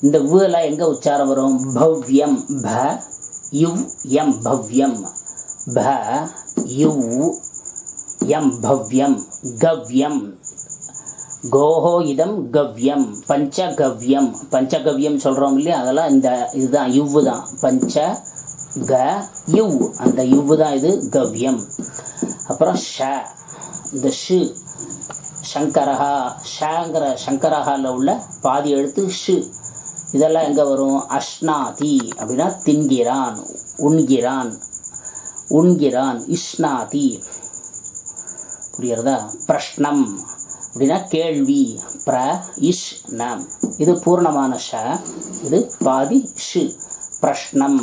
இந்த எல்லாம் எங்கே உச்சாரம் வரும்? பவ்யம் ப யுவ் எம் பவ்யம். ப யுவ் எம் பவ்யம் கவ்யம். கோஹோ இதம் கவ்யம். பஞ்சகவ்யம். பஞ்சகவ்யம் சொல்கிறோம் இல்லையா? அதெல்லாம் இந்த இதுதான் யுவு தான். பஞ்ச க யுவ் அந்த யுவு தான் இது கவ்யம். அப்புறம் ஷ. இந்த ஷு. சங்கரஹா. ஷாங்கிற சங்கரஹாவில் உள்ள பாதி எழுத்து ஷு. இதெல்லாம் எங்கே வரும்? அஷ்னாதி அப்படின்னா தின்கிறான் உண்கிறான் உண்கிறான் இஷ்னாதி புரியுறதா பிரஷ்னம். அப்படின்னா கேள்வி. பிர இஷ் நம் இது பூர்ணமான ஷ இது பாதி ஷு. பிரஷ்னம்.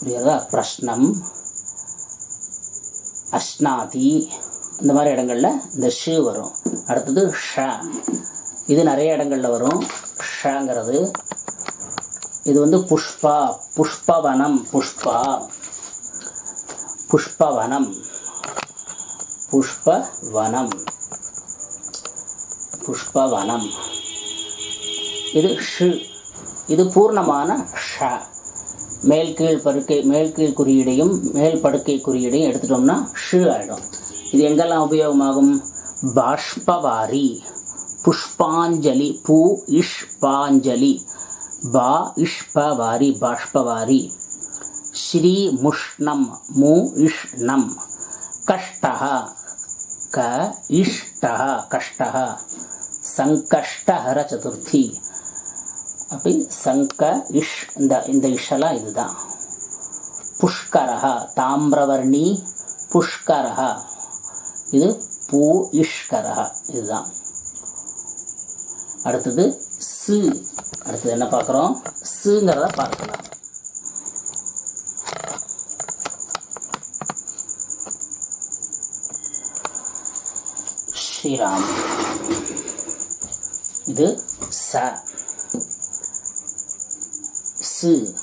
புரியறதா பிரஷ்னம். அஷ்னாதி இந்த மாதிரி இடங்களில் இந்த ஷு வரும். அடுத்தது ஷ. இது நிறைய இடங்கள்ல வரும். ஷங்கிறது இது வந்து புஷ்பா புஷ்பவனம் புஷ்பா. புஷ்பவனம். புஷ்பவனம். புஷ்பவனம். இது ஷு. இது பூர்ணமான ஷ. மேல் கீழ் படுக்கை மேல் கீழ் குறியீடையும் மேல் படுக்கை குறியீடையும் எடுத்துட்டோம்னா ஷு ஆகிடும் இது எங்கெல்லாம் உபயோகமாகும்? பாஷ்பவாரி. पुष्पाजलि, पू इष्पाजलि बाष्पवारी बाष्पवारी श्रीमुष्ण मु इष्ण कष्ट, क इष्ट, कष्ट संकष्टहर चतुर्थी अभी संक इष्ल इतना पुष्क ताम्रवर्णी पुष्क इध पू इष्क इतना அடுத்தது சு. அடுத்தது என்ன பார்க்குறோம்? சுங்கிறத பார்க்கலாம். ஸ்ரீராம். இது ச. சு.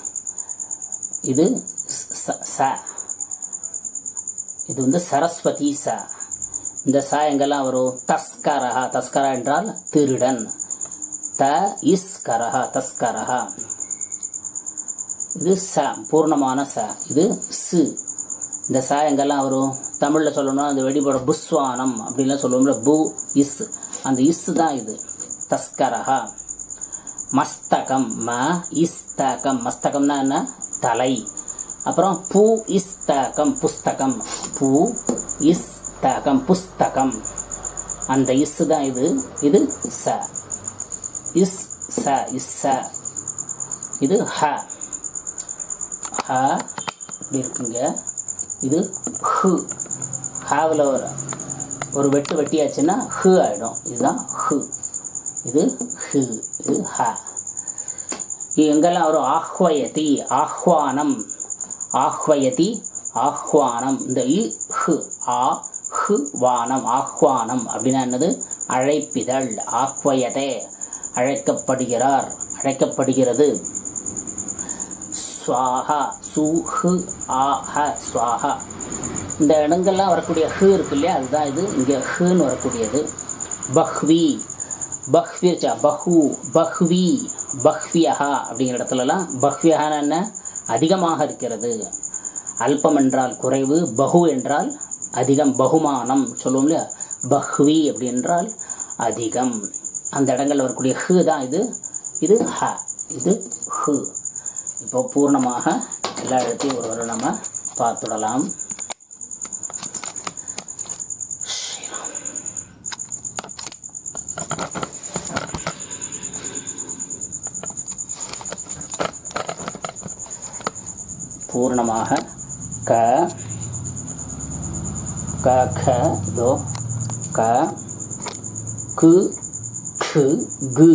இது ச ச. இது வந்து சரஸ்வதி ச. இந்த ச எங்கெல்லாம் வரும்? தஸ்கரா தஸ்கரா என்றால் திருடன். த இஸ்கரஹா தஸ்கரஹா. இது ச பூர்ணமான ச. இது சு இந்த ச எங்கெல்லாம் வரும்? தமிழில் சொல்லணும்னா அந்த வெடிபட புஸ்வானம் அப்படின்லாம் சொல்லுவோம்ல பு இஸ். அந்த இஸ் தான் இது. தஸ்கரஹா. மஸ்தகம் ம இஸ்தகம். மஸ்தகம்னா என்ன? தலை. அப்புறம் பூ இஸ்தகம் புஸ்தகம். பூ இஸ்தகம் புஸ்தகம். அந்த இஸ் தான் இது. இது ச. இஸ் ச இஸ் ச. இது ஹ. ஹ இப்படி இருக்குங்க. இது ஹு. ஹாவில் ஒரு ஒரு வெட்டு வெட்டியாச்சுன்னா ஹு ஆகிடும் இதுதான் ஹு. இது ஹு. இது ஹ. இது எங்கெல்லாம் வரும்? ஆஹ்வயதி ஆஹ்வானம். ஆஹ்வயதி ஆஹ்வானம். இந்த இ ஹு ஆ ஹு வானம். ஆஹ்வானம். அப்படின்னா என்னது? அழைப்பிதழ். ஆஹ்வயதே. அழைக்கப்படுகிறார். அழைக்கப்படுகிறது. ஸ்வாஹா சு ஹு ஆ ஹ ஸ்வாஹா இந்த இடங்கள்லாம் வரக்கூடிய ஹு இருக்கு இல்லையா? அதுதான் இது. இங்கே ஹுன்னு வரக்கூடியது. பஹ்வி. பஹ்விச்சா பஹு பஹ்வி பஹ்வியஹா அப்படிங்கிற இடத்துலலாம் பஹ்வியஹான்னு என்ன? அதிகமாக இருக்கிறது. அல்பம் என்றால் குறைவு பஹு என்றால் அதிகம் பகுமானம் சொல்லுவோம் இல்லையா? பஹ்வி அப்படி என்றால் அதிகம். அந்த இடங்களில் வரக்கூடிய ஹு தான் இது. இது ஹ. இது ஹு. இப்போ பூர்ணமாக எல்லா இடத்தையும் ஒரு ஒரு நம்ம பார்த்துடலாம். பூர்ணமாக க க க க கு கு கு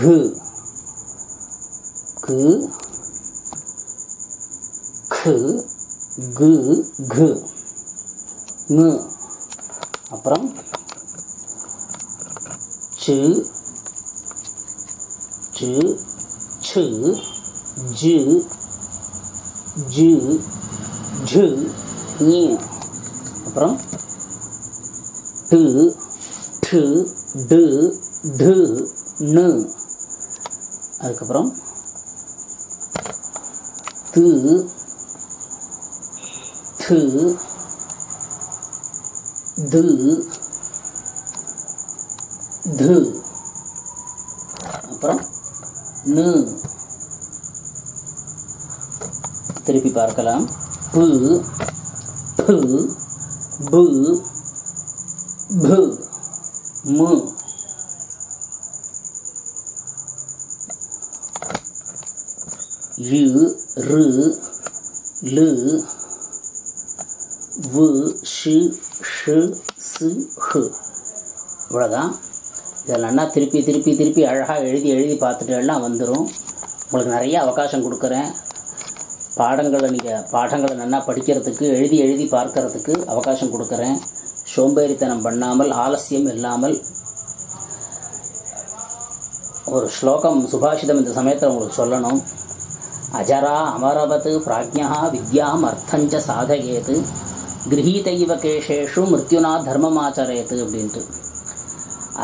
கு. கு கு கு கு. நு அப்புறம் சு சு சு ஜு ஜு ஜு ஞு. அப்புறம் டு டு டு டு நு அதுக்கப்புறம் து து து து. அப்புறம் நு திருப்பி பார்க்கலாம். பு பு பு பு. மு. யு ரு. லு. வு. ஷு. ஷு. சு ஹு. இவ்வளோதான் இதில் நல்லா திருப்பி திருப்பி திருப்பி அழகாக எழுதி எழுதி பார்த்துட்டு எல்லாம் வந்துடும் உங்களுக்கு நிறைய அவகாசம் கொடுக்குறேன். பாடங்களை நீங்கள் பாடங்களை நல்லா படிக்கிறதுக்கு எழுதி எழுதி பார்க்கறதுக்கு அவகாசம் கொடுக்குறேன். சோம்பேறித்தனம் பண்ணாமல் ஆலசியம் இல்லாமல் ஒரு ஸ்லோகம் சுபாஷிதம் இந்த சமயத்தில் உங்களுக்கு சொல்லணும். அஜரா அமரவத் பிராஜ்யா வித்யாம் அர்த்தஞ்ச சாதகேது. கிரகீதைவ கேஷேஷு மிருத்யுனா தர்மமாச்சரேத்து அப்படின்ட்டு.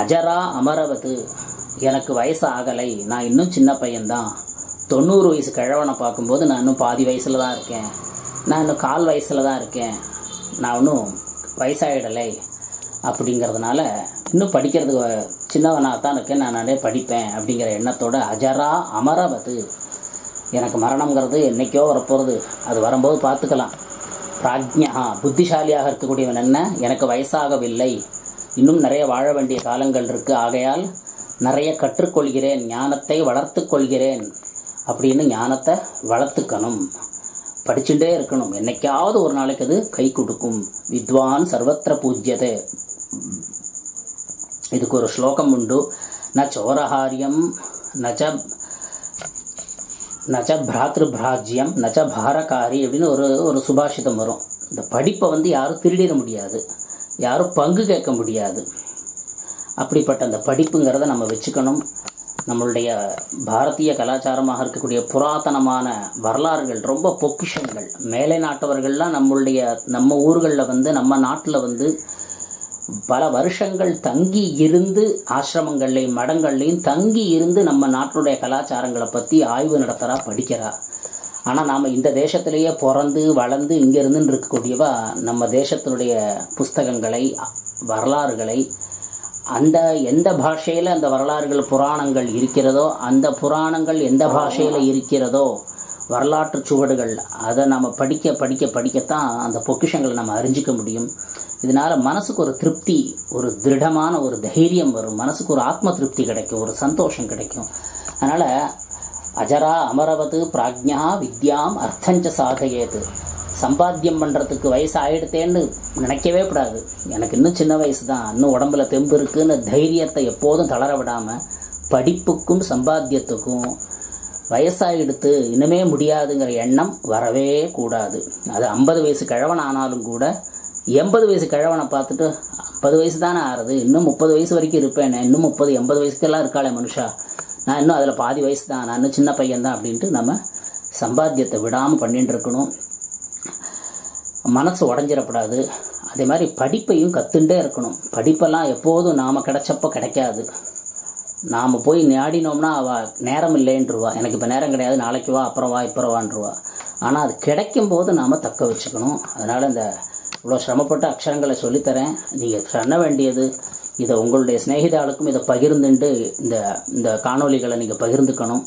அஜரா அமரவத்து எனக்கு வயசு ஆகலை நான் இன்னும் சின்ன பையன்தான். தொண்ணூறு வயசு கிழவனை பார்க்கும்போது நான் இன்னும் பாதி வயசில் தான் இருக்கேன். நான் இன்னும் கால் வயசில் தான் இருக்கேன். நான் இன்னும் வயசாகிடலை அப்படிங்கிறதுனால இன்னும் படிக்கிறதுக்கு வ- சின்னவனாக தான் இருக்கேன். நான் நிறைய படிப்பேன் அப்படிங்கிற எண்ணத்தோட அஜரா அமரவது எனக்கு மரணம்ங்கிறது என்னைக்கோ வரப்போகிறது அது வரும்போது பார்த்துக்கலாம். பிராஜ்யா புத்திசாலியாக இருக்கக்கூடியவன் என்ன? எனக்கு வயசாகவில்லை. இன்னும் நிறைய வாழ வேண்டிய காலங்கள் இருக்குது ஆகையால் நிறைய கற்றுக்கொள்கிறேன். ஞானத்தை வளர்த்து கொள்கிறேன் அப்படின்னு ஞானத்தை வளர்த்துக்கணும். படிச்சுட்டே இருக்கணும். என்னைக்காவது ஒரு நாளைக்கு அது கை கொடுக்கும். வித்வான் சர்வத்திர பூஜ்யதே. இதுக்கு ஒரு ஸ்லோகம் உண்டு. ந சோரஹாரியம் நச்ச நச்ச பிராத்ருபிராஜ்யம் நச்ச பாரகாரி அப்படின்னு ஒரு ஒரு சுபாஷிதம் வரும். இந்த படிப்பை வந்து யாரும் திருடிட முடியாது. யாரும் பங்கு கேட்க முடியாது. அப்படிப்பட்ட அந்த படிப்புங்கிறத நம்ம வச்சுக்கணும். நம்மளுடைய பாரதிய கலாச்சாரமாக இருக்கக்கூடிய புராதனமான வரலாறுகள் ரொம்ப பொக்கிஷங்கள். மேலை நாட்டவர்கள்லாம் நம்மளுடைய நம்ம ஊர்களில் வந்து நம்ம நாட்டில் வந்து பல வருஷங்கள் தங்கி இருந்து ஆசிரமங்கள்லையும் மடங்கள்லையும் தங்கி இருந்து நம்ம நாட்டுடைய கலாச்சாரங்களை பற்றி ஆய்வு நடத்துகிறா படிக்கிறா. ஆனால் நாம் இந்த தேசத்திலேயே பிறந்து வளர்ந்து இங்கே இருந்துன்னு இருக்கக்கூடியவா நம்ம தேசத்தினுடைய புஸ்தகங்களை வரலாறுகளை அந்த எந்த பாஷையில் அந்த வரலாறுகள் புராணங்கள் இருக்கிறதோ அந்த புராணங்கள் எந்த பாஷையில் இருக்கிறதோ வரலாற்று சுவடுகள் அதை நம்ம படிக்க படிக்க படிக்கத்தான் அந்த பொக்கிஷங்களை நம்ம அறிஞ்சிக்க முடியும். இதனால் மனசுக்கு ஒரு திருப்தி ஒரு திருடமான ஒரு தைரியம் வரும். மனசுக்கு ஒரு ஆத்ம திருப்தி கிடைக்கும் ஒரு சந்தோஷம் கிடைக்கும். அதனால் அஜரா அமரவது பிராஜ்யா வித்யாம் அர்த்தஞ்ச சாதையேது. சம்பாத்தியம் பண்ணுறதுக்கு வயசு ஆகிடுத்தேன்னு நினைக்கவே கூடாது. எனக்கு இன்னும் சின்ன வயசு தான் இன்னும் உடம்புல தெம்பு இருக்குன்னு தைரியத்தை எப்போதும் தளர விடாமல் படிப்புக்கும் சம்பாத்தியத்துக்கும் வயசாகிடுத்து இனிமே முடியாதுங்கிற எண்ணம் வரவே கூடாது. அது ஐம்பது வயசு கிழவன் ஆனாலும் கூட எண்பது வயசு கிழவனை பார்த்துட்டு ஐம்பது வயசு தானே ஆறுது. இன்னும் முப்பது வயசு வரைக்கும் இருப்பேனே. இன்னும் முப்பது எண்பது வயசுக்கெல்லாம் இருக்காளே மனுஷா. நான் இன்னும் அதில் பாதி வயசு தான் நான் இன்னும் சின்ன பையன் தான் அப்படின்ட்டு நம்ம சம்பாத்தியத்தை விடாமல் பண்ணிட்டு இருக்கணும். மனசு உடஞ்சிடக்கூடாது அதே மாதிரி படிப்பையும் கற்றுண்டே இருக்கணும். படிப்பெல்லாம் எப்போதும் நாம் கிடைச்சப்போ கிடைக்காது. நாம் போய் நாடினோம்னா அவள் நேரம் இல்லைன்றுவா. எனக்கு இப்போ நேரம் கிடையாது நாளைக்கு வா அப்புறம் வா இப்போ வான்றுவா. ஆனால் அது கிடைக்கும் போது நாம் தக்க வச்சுக்கணும். அதனால் இந்த இவ்வளோ சிரமப்பட்ட அக்ஷரங்களை சொல்லித்தரேன். நீங்கள் சொன்ன வேண்டியது இதை உங்களுடைய சிநேகிதாளுக்கும் இதை பகிர்ந்துண்டு இந்த இந்த காணொளிகளை நீங்கள் பகிர்ந்துக்கணும்.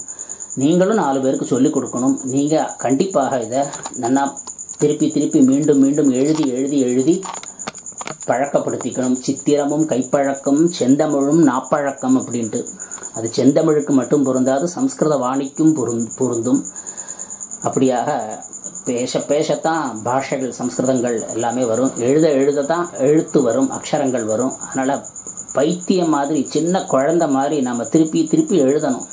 நீங்களும் நாலு பேருக்கு சொல்லிக் கொடுக்கணும். நீங்கள் கண்டிப்பாக இதை நன்னா திருப்பி திருப்பி மீண்டும் மீண்டும் எழுதி எழுதி எழுதி பழக்கப்படுத்திக்கணும். சித்திரமும் கைப்பழக்கம் செந்தமிழும் நாப்பழக்கம் அப்படின்ட்டு. அது செந்தமிழுக்கு மட்டும் பொருந்தாது சம்ஸ்கிருத வாணிக்கும் பொருந் பொருந்தும். அப்படியாக பேச பேசத்தான் பாஷைகள் சம்ஸ்கிருதங்கள் எல்லாமே வரும். எழுத எழுத தான் எழுத்து வரும் அக்ஷரங்கள் வரும். அதனால் பைத்தியம் மாதிரி சின்ன குழந்த மாதிரி நம்ம திருப்பி திருப்பி எழுதணும்.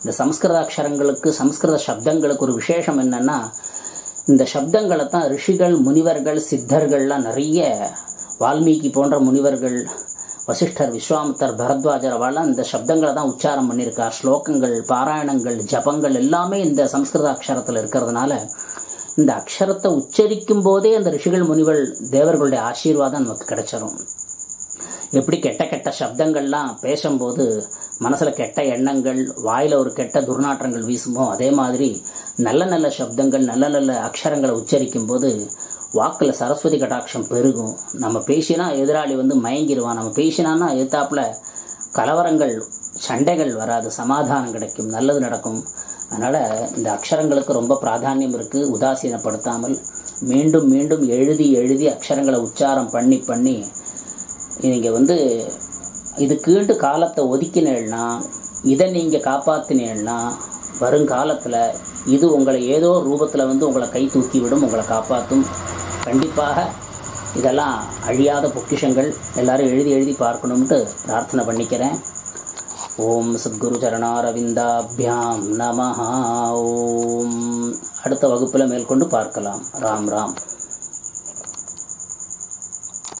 இந்த சம்ஸ்கிருத அக்ஷரங்களுக்கு சம்ஸ்கிருத சப்தங்களுக்கு ஒரு விசேஷம் என்னென்னா இந்த சப்தங்களை தான் ரிஷிகள் முனிவர்கள் சித்தர்கள்லாம் நிறைய வால்மீகி போன்ற முனிவர்கள் வசிஷ்டர் விஸ்வாமித்தர் பரத்வாஜர் அவெல்லாம் இந்த சப்தங்களை தான் உச்சாரம் பண்ணியிருக்கார். ஸ்லோகங்கள் பாராயணங்கள் ஜபங்கள் எல்லாமே இந்த சம்ஸ்கிருத அக்ஷரத்தில் இருக்கிறதுனால இந்த அக்ஷரத்தை உச்சரிக்கும் போதே அந்த ரிஷிகள் முனிவர் தேவர்களுடைய ஆசீர்வாதம் நமக்கு கிடைச்சிடும் எப்படி கெட்ட கெட்ட சப்தங்கள்லாம் பேசும்போது மனசில் கெட்ட எண்ணங்கள் வாயில் ஒரு கெட்ட துர்நாற்றங்கள் வீசுமோ அதே மாதிரி நல்ல நல்ல சப்தங்கள் நல்ல நல்ல அக்ஷரங்களை உச்சரிக்கும் போது வாக்கில் சரஸ்வதி கடாட்சம் பெருகும். நம்ம பேசினா எதிராளி வந்து மயங்கிடுவான் நம்ம பேசினான்னா எதிர்த்தாப்புல கலவரங்கள் சண்டைகள் வராது. சமாதானம் கிடைக்கும். நல்லது நடக்கும். அதனால் இந்த அக்ஷரங்களுக்கு ரொம்ப பிராதானியம் இருக்குது உதாசீனப்படுத்தாமல் மீண்டும் மீண்டும் எழுதி எழுதி அக்ஷரங்களை உச்சாரம் பண்ணி பண்ணி நீங்கள் வந்து இதுக்கீண்டு காலத்தை ஒதுக்கினேன்னா இதை நீங்கள் காப்பாற்றினேன்னா வருங்காலத்தில் இது உங்களை ஏதோ ரூபத்தில் வந்து உங்களை கை தூக்கி விடும் உங்களை காப்பாற்றும் கண்டிப்பாக இதெல்லாம் அழியாத பொக்கிஷங்கள் எல்லாரும் எழுதி எழுதி பார்க்கணும்ட்டு பிரார்த்தனை பண்ணிக்கிறேன். ஓம் சத்குரு சரணாரவிந்தாபியாம் நமஹா. ஓம். அடுத்த வகுப்பில் மேற்கொண்டு பார்க்கலாம். ராம் ராம்.